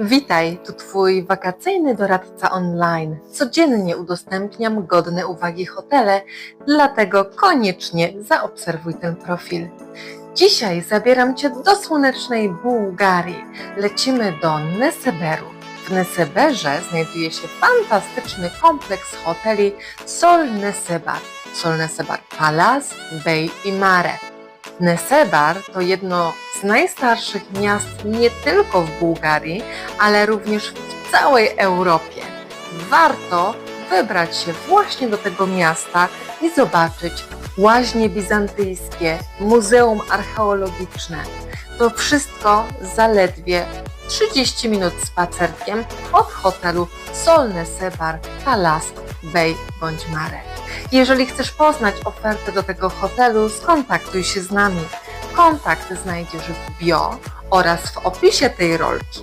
Witaj, tu Twój wakacyjny doradca online. Codziennie udostępniam godne uwagi hotele, dlatego koniecznie zaobserwuj ten profil. Dzisiaj zabieram Cię do słonecznej Bułgarii. Lecimy do Neseberu. W Neseberze znajduje się fantastyczny kompleks hoteli Sol Nesebar, Sol Nesebar Palace, Bay i Mare. Nesebar to jedno z najstarszych miast nie tylko w Bułgarii, ale również w całej Europie. Warto wybrać się właśnie do tego miasta i zobaczyć łaźnie bizantyjskie, muzeum archeologiczne. To wszystko zaledwie 30 minut spacerkiem od hotelu Solne Sebar, Palace, Bay bądź Mare. Jeżeli chcesz poznać ofertę do tego hotelu, skontaktuj się z nami. Kontakt znajdziesz w bio oraz w opisie tej rolki.